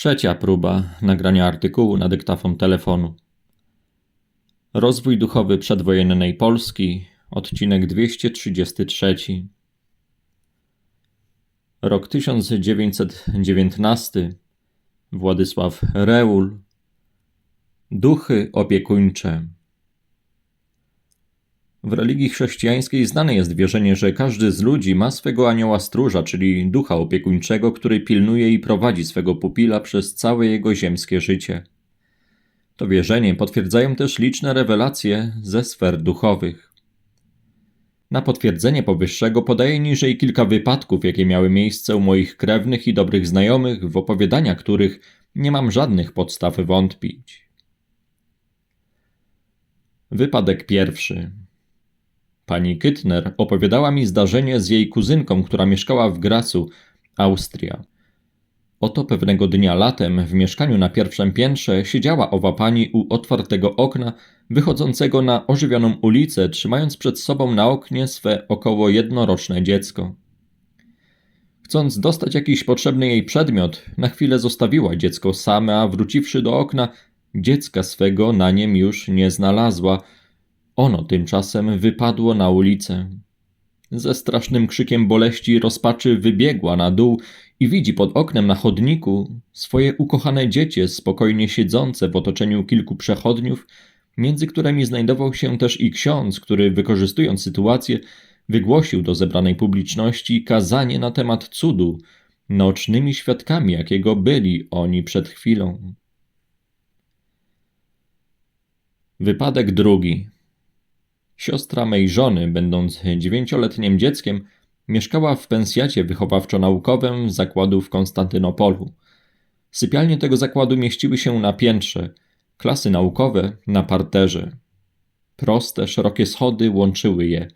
Trzecia próba nagrania artykułu na dyktafon telefonu. Rozwój duchowy przedwojennej Polski, odcinek 233. Rok 1919. Władysław Reul. Duchy opiekuńcze. W religii chrześcijańskiej znane jest wierzenie, że każdy z ludzi ma swego anioła stróża, czyli ducha opiekuńczego, który pilnuje i prowadzi swego pupila przez całe jego ziemskie życie. To wierzenie potwierdzają też liczne rewelacje ze sfer duchowych. Na potwierdzenie powyższego podaję niżej kilka wypadków, jakie miały miejsce u moich krewnych i dobrych znajomych, w opowiadania których nie mam żadnych podstaw wątpić. Wypadek pierwszy. Pani Kytner opowiadała mi zdarzenie z jej kuzynką, która mieszkała w Gracu, Austria. Oto pewnego dnia latem w mieszkaniu na pierwszym piętrze siedziała owa pani u otwartego okna wychodzącego na ożywioną ulicę, trzymając przed sobą na oknie swe około jednoroczne dziecko. Chcąc dostać jakiś potrzebny jej przedmiot, na chwilę zostawiła dziecko same, a wróciwszy do okna, dziecka swego na niem już nie znalazła – ono tymczasem wypadło na ulicę. Ze strasznym krzykiem boleści rozpaczy wybiegła na dół i widzi pod oknem na chodniku swoje ukochane dziecię spokojnie siedzące w otoczeniu kilku przechodniów, między którymi znajdował się też i ksiądz, który wykorzystując sytuację wygłosił do zebranej publiczności kazanie na temat cudu, naocznymi świadkami jakiego byli oni przed chwilą. Wypadek drugi. Siostra mej żony, będąc dziewięcioletnim dzieckiem, mieszkała w pensjacie wychowawczo-naukowym zakładu w Konstantynopolu. Sypialnie tego zakładu mieściły się na piętrze, klasy naukowe na parterze. Proste, szerokie schody łączyły je.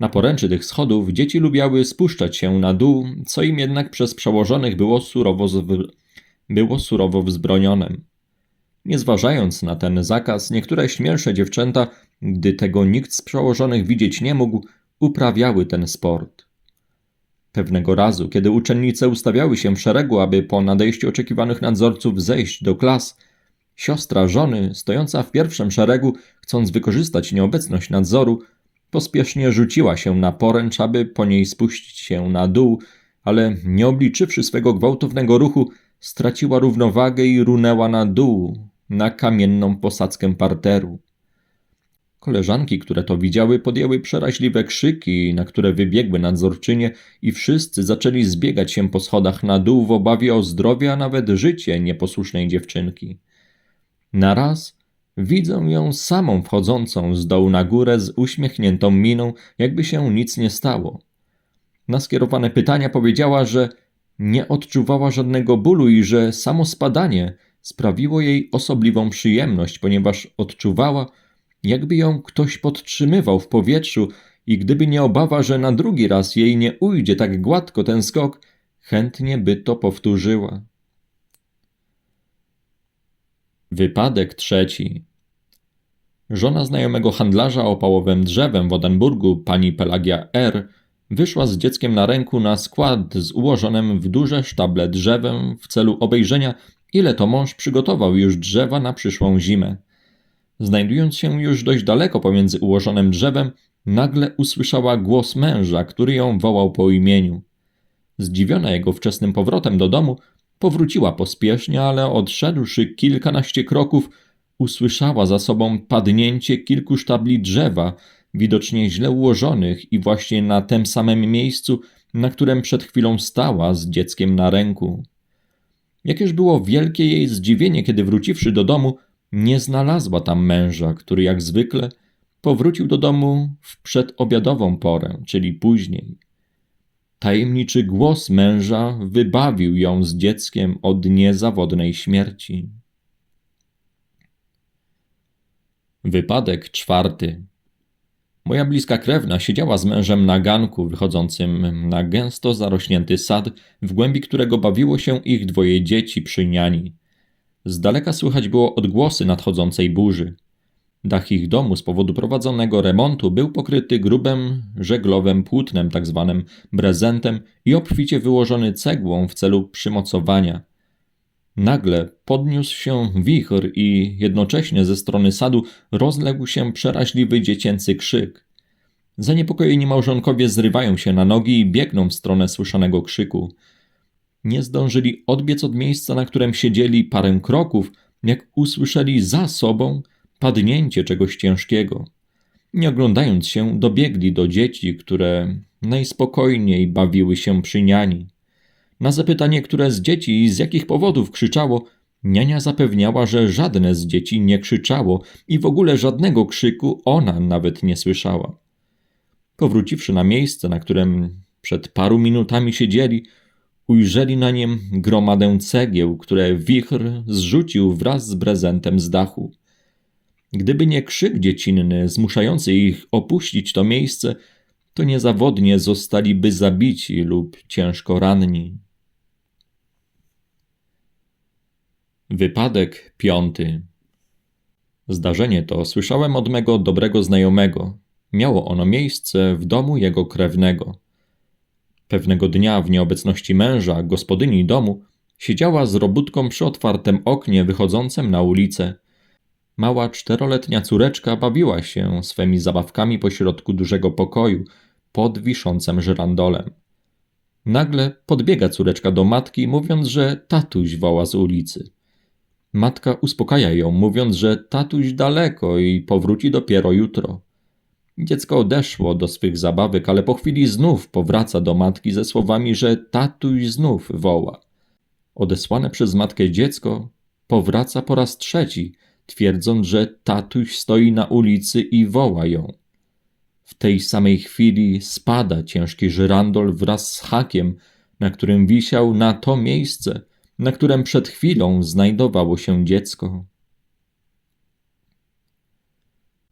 Na poręczy tych schodów dzieci lubiały spuszczać się na dół, co im jednak przez przełożonych było surowo, było surowo wzbronione. Nie zważając na ten zakaz, niektóre śmielsze dziewczęta gdy tego nikt z przełożonych widzieć nie mógł, uprawiały ten sport. Pewnego razu, kiedy uczennice ustawiały się w szeregu, aby po nadejściu oczekiwanych nadzorców zejść do klas, siostra żony, stojąca w pierwszym szeregu, chcąc wykorzystać nieobecność nadzoru, pospiesznie rzuciła się na poręcz, aby po niej spuścić się na dół, ale nie obliczywszy swego gwałtownego ruchu, straciła równowagę i runęła na dół, na kamienną posadzkę parteru. Koleżanki, które to widziały, podjęły przeraźliwe krzyki, na które wybiegły nadzorczynie i wszyscy zaczęli zbiegać się po schodach na dół w obawie o zdrowie, a nawet życie nieposłusznej dziewczynki. Naraz widzą ją samą wchodzącą z dołu na górę z uśmiechniętą miną, jakby się nic nie stało. Na skierowane pytania powiedziała, że nie odczuwała żadnego bólu i że samo spadanie sprawiło jej osobliwą przyjemność, ponieważ odczuwała, jakby ją ktoś podtrzymywał w powietrzu i gdyby nie obawa, że na drugi raz jej nie ujdzie tak gładko ten skok, chętnie by to powtórzyła. Wypadek trzeci. Żona znajomego handlarza opałowym drzewem w Odenburgu, pani Pelagia R., wyszła z dzieckiem na ręku na skład z ułożonym w duże sztable drzewem w celu obejrzenia, ile to mąż przygotował już drzewa na przyszłą zimę. Znajdując się już dość daleko pomiędzy ułożonym drzewem, nagle usłyszała głos męża, który ją wołał po imieniu. Zdziwiona jego wczesnym powrotem do domu, powróciła pospiesznie, ale odszedłszy kilkanaście kroków, usłyszała za sobą padnięcie kilku sztabli drzewa, widocznie źle ułożonych i właśnie na tym samym miejscu, na którym przed chwilą stała z dzieckiem na ręku. Jakież było wielkie jej zdziwienie, kiedy wróciwszy do domu, nie znalazła tam męża, który jak zwykle powrócił do domu w przedobiadową porę, czyli później. Tajemniczy głos męża wybawił ją z dzieckiem od niezawodnej śmierci. Wypadek czwarty. Moja bliska krewna siedziała z mężem na ganku wychodzącym na gęsto zarośnięty sad, w głębi którego bawiło się ich dwoje dzieci przy niani. Z daleka słychać było odgłosy nadchodzącej burzy. Dach ich domu z powodu prowadzonego remontu był pokryty grubym żeglowym płótnem, tak zwanym brezentem i obficie wyłożony cegłą w celu przymocowania. Nagle podniósł się wichr i jednocześnie ze strony sadu rozległ się przeraźliwy dziecięcy krzyk. Zaniepokojeni małżonkowie zrywają się na nogi i biegną w stronę słyszanego krzyku. Nie zdążyli odbiec od miejsca, na którym siedzieli parę kroków, jak usłyszeli za sobą padnięcie czegoś ciężkiego. Nie oglądając się, dobiegli do dzieci, które najspokojniej bawiły się przy niani. Na zapytanie, które z dzieci i z jakich powodów krzyczało, niania zapewniała, że żadne z dzieci nie krzyczało i w ogóle żadnego krzyku ona nawet nie słyszała. Powróciwszy na miejsce, na którym przed paru minutami siedzieli, ujrzeli na niem gromadę cegieł, które wichr zrzucił wraz z prezentem z dachu. Gdyby nie krzyk dziecinny zmuszający ich opuścić to miejsce, to niezawodnie zostaliby zabici lub ciężko ranni. Wypadek piąty. Zdarzenie to słyszałem od mego dobrego znajomego. Miało ono miejsce w domu jego krewnego. Pewnego dnia w nieobecności męża, gospodyni domu, siedziała z robótką przy otwartym oknie wychodzącym na ulicę. Mała czteroletnia córeczka bawiła się swymi zabawkami pośrodku dużego pokoju, pod wiszącym żyrandolem. Nagle podbiega córeczka do matki, mówiąc, że tatuś woła z ulicy. Matka uspokaja ją, mówiąc, że tatuś daleko i powróci dopiero jutro. Dziecko odeszło do swych zabawek, ale po chwili znów powraca do matki ze słowami, że tatuś znów woła. Odesłane przez matkę dziecko powraca po raz trzeci, twierdząc, że tatuś stoi na ulicy i woła ją. W tej samej chwili spada ciężki żyrandol wraz z hakiem, na którym wisiał na to miejsce, na którym przed chwilą znajdowało się dziecko.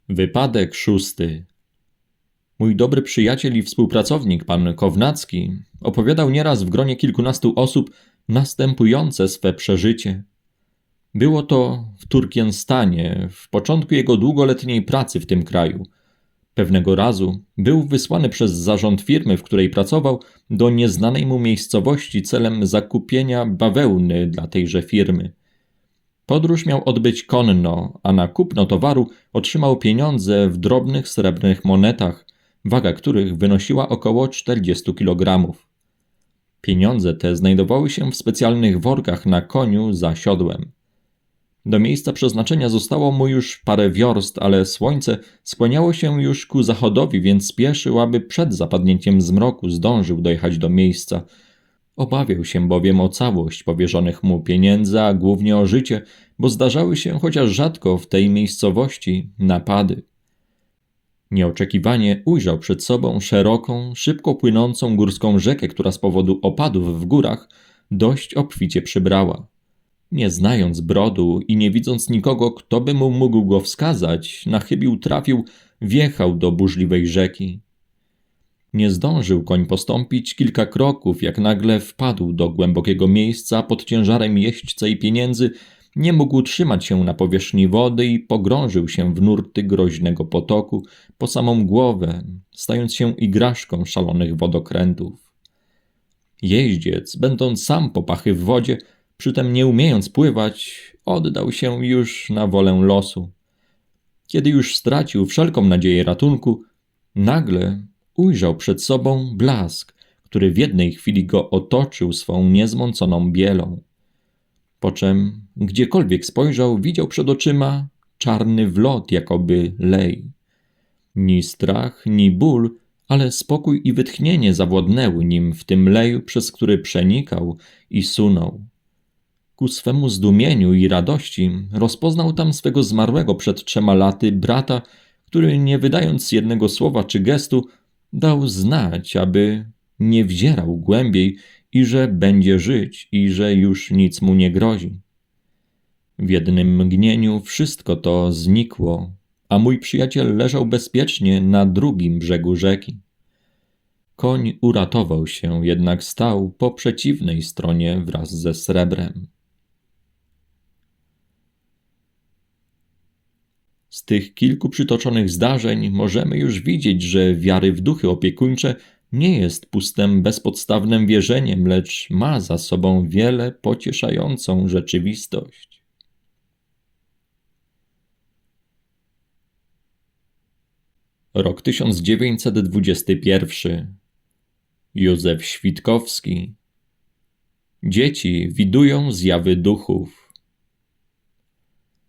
Wypadek szósty. Mój dobry przyjaciel i współpracownik, pan Kownacki, opowiadał nieraz w gronie kilkunastu osób następujące swe przeżycie. Było to w Turkienstanie, w początku jego długoletniej pracy w tym kraju – Pewnego razu był wysłany przez zarząd firmy, w której pracował, do nieznanej mu miejscowości celem zakupienia bawełny dla tejże firmy. Podróż miał odbyć konno, a na kupno towaru otrzymał pieniądze w drobnych srebrnych monetach, waga których wynosiła około 40 kg. Pieniądze te znajdowały się w specjalnych workach na koniu za siodłem. Do miejsca przeznaczenia zostało mu już parę wiorst, ale słońce skłaniało się już ku zachodowi, więc spieszył, aby przed zapadnięciem zmroku zdążył dojechać do miejsca. Obawiał się bowiem o całość powierzonych mu pieniędzy, a głównie o życie, bo zdarzały się chociaż rzadko w tej miejscowości napady. Nieoczekiwanie ujrzał przed sobą szeroką, szybko płynącą górską rzekę, która z powodu opadów w górach dość obficie przybrała. Nie znając brodu i nie widząc nikogo, kto by mu mógł go wskazać, na chybił trafił, wjechał do burzliwej rzeki. Nie zdążył koń postąpić kilka kroków, jak nagle wpadł do głębokiego miejsca pod ciężarem jeźdźca i pieniędzy, nie mógł trzymać się na powierzchni wody i pogrążył się w nurty groźnego potoku po samą głowę, stając się igraszką szalonych wodokrętów. Jeździec, będąc sam popachy w wodzie, Przytem nie umiejąc pływać, oddał się już na wolę losu. Kiedy już stracił wszelką nadzieję ratunku, nagle ujrzał przed sobą blask, który w jednej chwili go otoczył swą niezmąconą bielą. Po czym, gdziekolwiek spojrzał, widział przed oczyma czarny wlot, jakoby lej. Ni strach, ni ból, ale spokój i wytchnienie zawładnęły nim w tym leju, przez który przenikał i sunął. Ku swemu zdumieniu i radości rozpoznał tam swego zmarłego przed trzema laty brata, który nie wydając jednego słowa czy gestu, dał znać, aby nie wzierał głębiej i że będzie żyć i że już nic mu nie grozi. W jednym mgnieniu wszystko to znikło, a mój przyjaciel leżał bezpiecznie na drugim brzegu rzeki. Koń uratował się, jednak stał po przeciwnej stronie wraz ze srebrem. Z tych kilku przytoczonych zdarzeń możemy już widzieć, że wiary w duchy opiekuńcze nie jest pustym, bezpodstawnym wierzeniem, lecz ma za sobą wiele pocieszającą rzeczywistość. Rok 1921. Józef Świtkowski. Dzieci widują zjawy duchów.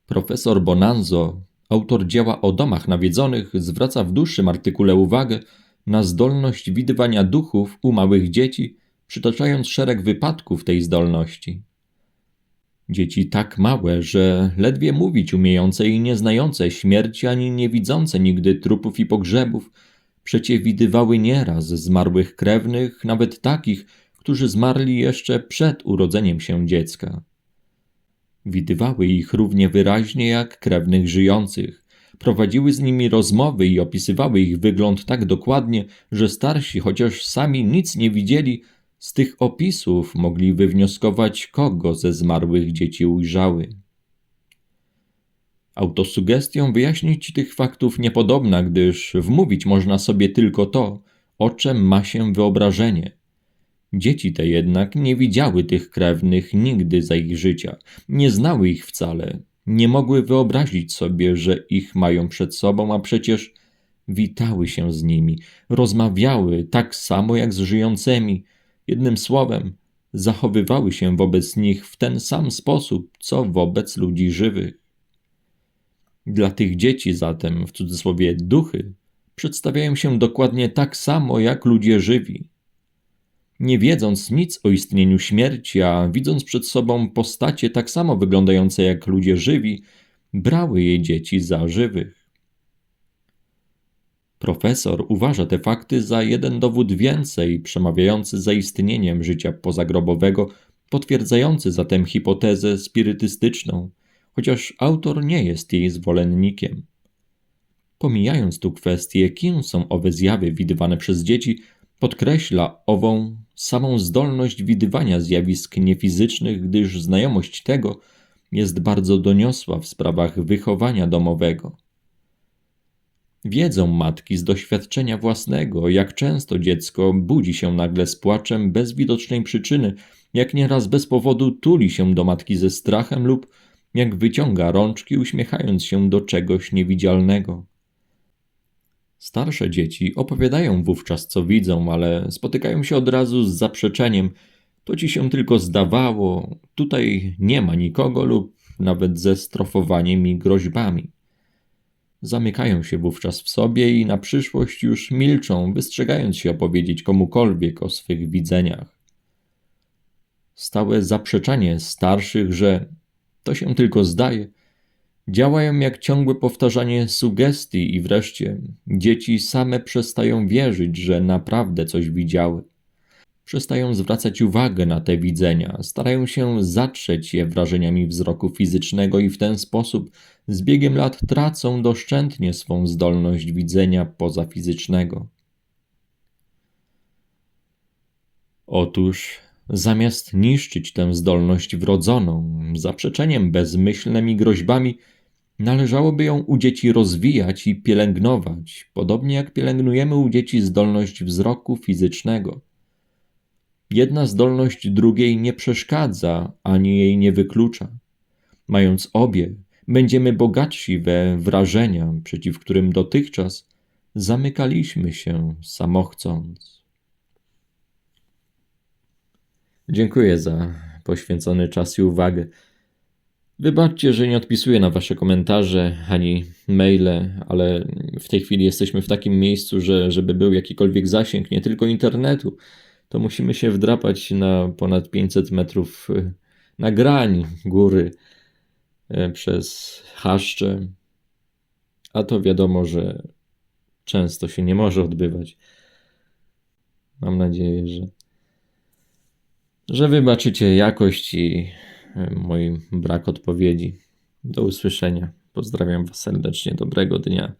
Profesor Bonanzo, autor dzieła o domach nawiedzonych, zwraca w dłuższym artykule uwagę na zdolność widywania duchów u małych dzieci, przytaczając szereg wypadków tej zdolności. Dzieci tak małe, że ledwie mówić umiejące i nieznające śmierci ani nie widzące nigdy trupów i pogrzebów, przecie widywały nieraz zmarłych krewnych, nawet takich, którzy zmarli jeszcze przed urodzeniem się dziecka. Widywały ich równie wyraźnie jak krewnych żyjących, prowadziły z nimi rozmowy i opisywały ich wygląd tak dokładnie, że starsi, chociaż sami nic nie widzieli, z tych opisów mogli wywnioskować, kogo ze zmarłych dzieci ujrzały. Autosugestią wyjaśnić tych faktów niepodobna, gdyż wmówić można sobie tylko to, o czym ma się wyobrażenie. Dzieci te jednak nie widziały tych krewnych nigdy za ich życia, nie znały ich wcale, nie mogły wyobrazić sobie, że ich mają przed sobą, a przecież witały się z nimi, rozmawiały tak samo jak z żyjącymi, jednym słowem, zachowywały się wobec nich w ten sam sposób, co wobec ludzi żywych. Dla tych dzieci zatem, w cudzysłowie duchy, przedstawiają się dokładnie tak samo jak ludzie żywi. Nie wiedząc nic o istnieniu śmierci, a widząc przed sobą postacie tak samo wyglądające jak ludzie żywi, brały je dzieci za żywych. Profesor uważa te fakty za jeden dowód więcej, przemawiający za istnieniem życia pozagrobowego, potwierdzający zatem hipotezę spirytystyczną, chociaż autor nie jest jej zwolennikiem. Pomijając tu kwestię, kim są owe zjawy widywane przez dzieci, podkreśla ową samą zdolność widywania zjawisk niefizycznych, gdyż znajomość tego jest bardzo doniosła w sprawach wychowania domowego. Wiedzą matki z doświadczenia własnego, jak często dziecko budzi się nagle z płaczem bez widocznej przyczyny, jak nieraz bez powodu tuli się do matki ze strachem lub jak wyciąga rączki, uśmiechając się do czegoś niewidzialnego. Starsze dzieci opowiadają wówczas, co widzą, ale spotykają się od razu z zaprzeczeniem. To ci się tylko zdawało, tutaj nie ma nikogo, lub nawet ze strofowaniem i groźbami. Zamykają się wówczas w sobie i na przyszłość już milczą, wystrzegając się opowiedzieć komukolwiek o swych widzeniach. Stałe zaprzeczanie starszych, że to się tylko zdaje, działają jak ciągłe powtarzanie sugestii i wreszcie dzieci same przestają wierzyć, że naprawdę coś widziały. Przestają zwracać uwagę na te widzenia, starają się zatrzeć je wrażeniami wzroku fizycznego i w ten sposób z biegiem lat tracą doszczętnie swą zdolność widzenia pozafizycznego. Otóż zamiast niszczyć tę zdolność wrodzoną, zaprzeczeniem bezmyślnym i groźbami, Należałoby ją u dzieci rozwijać i pielęgnować, podobnie jak pielęgnujemy u dzieci zdolność wzroku fizycznego. Jedna zdolność drugiej nie przeszkadza ani jej nie wyklucza. Mając obie, będziemy bogatsi we wrażenia, przeciw którym dotychczas zamykaliśmy się samochcąc. Dziękuję za poświęcony czas i uwagę. Wybaczcie, że nie odpisuję na Wasze komentarze ani maile, ale w tej chwili jesteśmy w takim miejscu, że żeby był jakikolwiek zasięg, nie tylko internetu, to musimy się wdrapać na ponad 500 metrów y, nagrań góry y, przez chaszcze. A to wiadomo, że często się nie może odbywać. Mam nadzieję, że, że wybaczycie jakość i mój brak odpowiedzi. Do usłyszenia. Pozdrawiam Was serdecznie. Dobrego dnia.